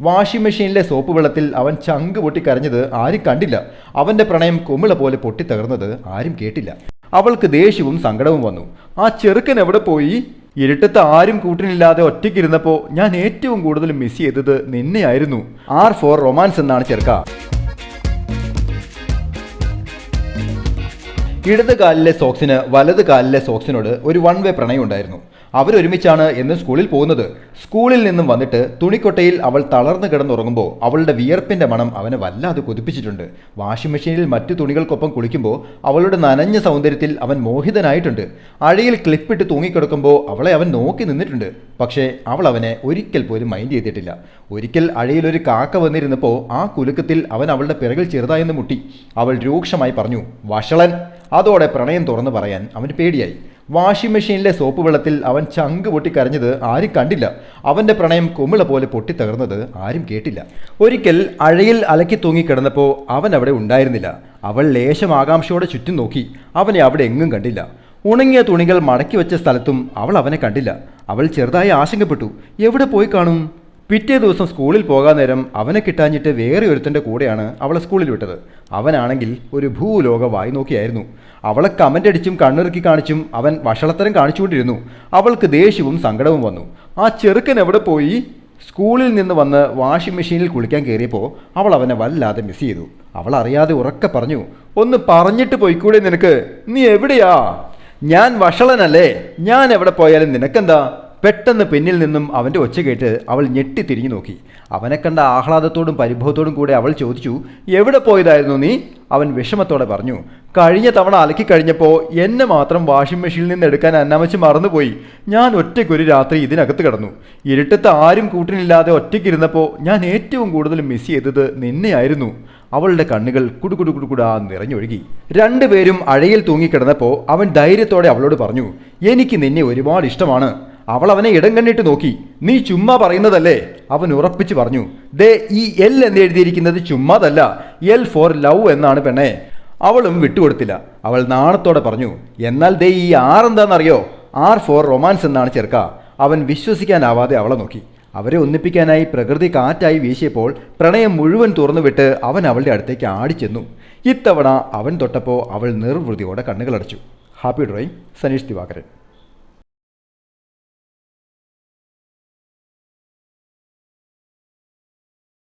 Washing മെഷീനിലെ soap വെള്ളത്തിൽ അവൻ ചങ്ക് പൊട്ടി കരഞ്ഞത് ആരും കണ്ടില്ല. അവന്റെ പ്രണയം കുമിള പോലെ പൊട്ടിത്തകർന്നത് ആരും കേട്ടില്ല. അവൾക്ക് ദേഷ്യവും സങ്കടവും വന്നു. ആ ചെറുക്കൻ എവിടെ പോയി? ഇരുട്ടത്ത് ആരും കൂട്ടിനില്ലാതെ ഒറ്റയ്ക്കിരുന്നപ്പോൾ ഞാൻ ഏറ്റവും കൂടുതൽ മിസ് ചെയ്തത് നിന്നെയായിരുന്നു. ആർ ഫോർ റൊമാൻസ് എന്നാണ് ചെറുക്ക. ഇടത് കാലിലെ സോക്സിന് വലത് കാലിലെ സോക്സിനോട് ഒരു വൺ വേ പ്രണയം ഉണ്ടായിരുന്നു അവരൊരുമിച്ചാണ് എന്ന് സ്കൂളിൽ പോകുന്നത്. സ്കൂളിൽ നിന്നും വന്നിട്ട് തുണിക്കൊട്ടയിൽ അവൾ തളർന്നു കിടന്നുറങ്ങുമ്പോൾ അവളുടെ വിയർപ്പിന്റെ മണം അവനെ വല്ലാതെ കൊതിപ്പിച്ചിട്ടുണ്ട്. വാഷിംഗ് മെഷീനിൽ മറ്റു തുണികൾക്കൊപ്പം കുളിക്കുമ്പോൾ അവളുടെ നനഞ്ഞ സൗന്ദര്യത്തിൽ അവൻ മോഹിതനായിട്ടുണ്ട്. അഴയിൽ ക്ലിപ്പിട്ട് തൂങ്ങിക്കിടക്കുമ്പോൾ അവളെ അവൻ നോക്കി നിന്നിട്ടുണ്ട്. പക്ഷേ അവൾ അവനെ ഒരിക്കൽ പോലും മൈൻഡ് ചെയ്തിട്ടില്ല. ഒരിക്കൽ അഴയിൽ ഒരു കാക്ക വന്നിരുന്നപ്പോൾ ആ കുലുക്കത്തിൽ അവൻ അവളുടെ പിറകിൽ ചെറുതായെന്ന് മുട്ടി. അവൾ രൂക്ഷമായി പറഞ്ഞു വഷളൻ. അതോടെ പ്രണയം തുറന്നു പറയാൻ അവന് പേടിയായി. വാഷിംഗ് മെഷീനിലെ സോപ്പ് വെള്ളത്തിൽ അവൻ ചങ്ക് പൊട്ടി കരഞ്ഞത് ആരും കണ്ടില്ല. അവന്റെ പ്രണയം കുമിള പോലെ പൊട്ടിത്തകർന്നത് ആരും കേട്ടില്ല. ഒരിക്കൽ അഴയിൽ അലക്കി തൂങ്ങിക്കിടന്നപ്പോൾ അവൻ അവിടെ ഉണ്ടായിരുന്നില്ല. അവൾ ലേശം ആകാംക്ഷയോടെ ചുറ്റും നോക്കി. അവനെ അവിടെ എങ്ങും കണ്ടില്ല. ഉണങ്ങിയ തുണികൾ മടക്കി വെച്ച സ്ഥലത്തും അവൾ അവനെ കണ്ടില്ല. അവൾ ചെറുതായി ആശങ്കപ്പെട്ടു. എവിടെ പോയി കാണും? പിറ്റേ ദിവസം സ്കൂളിൽ പോകാൻ നേരം അവനെ കിട്ടാഞ്ഞിട്ട് വേറെ ഒരുത്തന്റെ കൂടെയാണ് അവളെ സ്കൂളിൽ വിട്ടത്. അവനാണെങ്കിൽ ഒരു ഭൂലോക വായി നോക്കിയായിരുന്നു. അവളെ കമന്റ് അടിച്ചും കണ്ണിറുക്കി കാണിച്ചും അവൻ വഷളത്തരം കാണിച്ചുകൊണ്ടിരുന്നു. അവൾക്ക് ദേഷ്യവും സങ്കടവും വന്നു. ആ ചെറുക്കൻ എവിടെ പോയി? സ്കൂളിൽ നിന്ന് വന്ന് വാഷിംഗ് മെഷീനിൽ കുളിക്കാൻ കയറിയപ്പോൾ അവൾ അവനെ വല്ലാതെ മിസ് ചെയ്തു. അവൾ അറിയാതെ ഉറക്കെ പറഞ്ഞു ഒന്ന് പറഞ്ഞിട്ട് പോയിക്കൂടെ നിനക്ക്? നീ എവിടെയാ? ഞാൻ വഷളനല്ലേ? ഞാൻ എവിടെ പോയാലും നിനക്കെന്താ? പെട്ടെന്ന് പിന്നിൽ നിന്നും അവന്റെ ഒച്ച കേട്ട് അവൾ ഞെട്ടി തിരിഞ്ഞു നോക്കി. അവനെ കണ്ട ആഹ്ലാദത്തോടും പരിഭവത്തോടും കൂടെ അവൾ ചോദിച്ചു എവിടെ പോയതായിരുന്നു നീ? അവൻ വിഷമത്തോടെ പറഞ്ഞു കഴിഞ്ഞ തവണ അലക്കി കഴിഞ്ഞപ്പോൾ എന്നെ മാത്രം വാഷിംഗ് മെഷീനിൽ നിന്ന് എടുക്കാൻ അന്നമച്ച് മറന്നുപോയി. ഞാൻ ഒറ്റയ്ക്കൊരു രാത്രി ഇതിനകത്ത് കിടന്നു. ഇരുട്ടത്ത് ആരും കൂട്ടിനില്ലാതെ ഒറ്റയ്ക്കിരുന്നപ്പോൾ ഞാൻ ഏറ്റവും കൂടുതൽ മിസ് ചെയ്തത് നിന്നെയായിരുന്നു. അവളുടെ കണ്ണുകൾ കുടുകുടു കുടുകുടാ നിറഞ്ഞൊഴുകി. രണ്ടുപേരും അഴയിൽ തൂങ്ങിക്കിടന്നപ്പോൾ അവൻ ധൈര്യത്തോടെ അവളോട് പറഞ്ഞു എനിക്ക് നിന്നെ ഒരുപാട് ഇഷ്ടമാണ്. അവൾ അവനെ ഇടം കണ്ണിട്ട് നോക്കി. നീ ചുമ്മാ പറയുന്നതല്ലേ? അവൻ ഉറപ്പിച്ചു പറഞ്ഞു. ദേ ഈ എൽ എന്ന് എഴുതിയിരിക്കുന്നത് ചുമ്മാതല്ല. എൽ ഫോർ ലവ് എന്നാണ് പെണ്ണെ. അവളും വിട്ടുകൊടുത്തില്ല. അവൾ നാണത്തോടെ പറഞ്ഞു. എന്നാൽ ദേ ഈ ആർ എന്താണെന്നറിയോ? ആർ ഫോർ റൊമാൻസ് എന്നാണ് ചെറുക്ക. അവൻ വിശ്വസിക്കാനാവാതെ അവളെ നോക്കി. അവരെ ഒന്നിപ്പിക്കാനായി പ്രകൃതി കാറ്റായി വീശിയപ്പോൾ പ്രണയം മുഴുവൻ തുറന്നുവിട്ട് അവൻ അവളുടെ അടുത്തേക്ക് ആടിച്ചെന്നു. ഇത്തവണ അവൻ തൊട്ടപ്പോൾ അവൾ നിർവൃതിയോടെ കണ്ണുകളടച്ചു. Happy drawing Saneesh Divakaran.